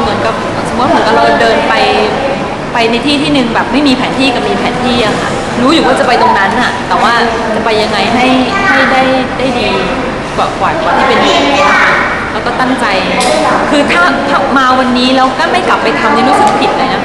เหมือนกับสมมติเหมือนกับเราเดินไปไปในที่ที่หนึ่งแบบไม่มีแผนที่กับมีแผนที่อะค่ะรู้อยู่ว่าจะไปตรงนั้นอะแต่ว่าจะไปยังไงให้ให้ได้ได้ดีกว่ากว่าที่เป็นอยู่แล้วก็ตั้งใจ คือถ้ามาวันนี้แล้วก็ไม่กลับไปทำนี่รู้สึกผิดเลยนะ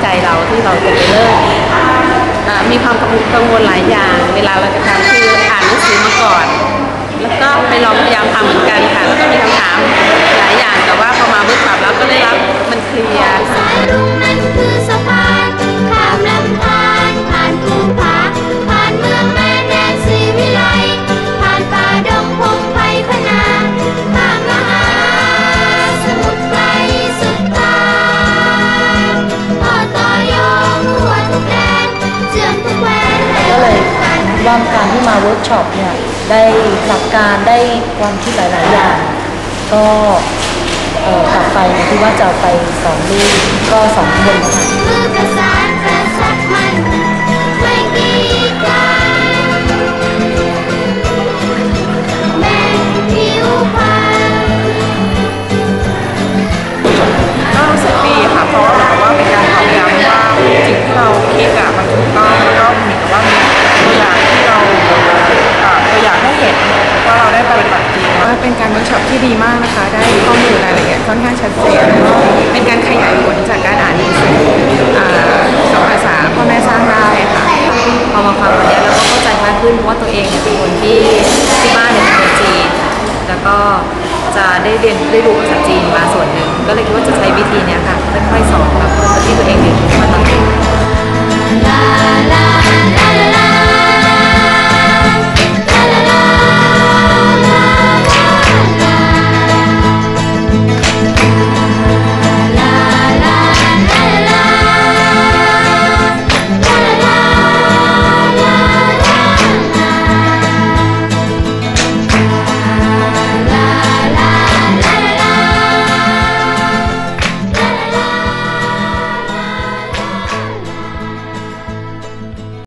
ให้ความมั่นใจเราที่เราจะไปเลิกมีความกังวลหลายอย่าง เวลาเราจะทำคืออ่านหนังสือมาก่อน แล้วก็ไปลองพยายาม ว่าการที่มาเวิร์กช็อปเนี่ยได้หลักการได้ความคิดหลาย ๆ อย่าง ก็ต่อกลับไปที่ว่าจะไปสองลูกก็สองคนนะคะ ชัดเจนเป็นการขยายผลจากการอ่านหนังสือสองภาษาพ่อแม่สร้างได้ค่ะพอมาฟังวันนี้แล้วก็เข้าใจมากขึ้นเพราะว่าตัวเองเนี่ยเป็นคนที่ที่บ้านเนี่ยเป็นคนจีนแล้วก็จะได้เรียนได้รู้ภาษาจีนมาส่วนหนึ่งก็เลยคิดว่าจะใช้วิธีเนี้ค่ะค่อยๆสอน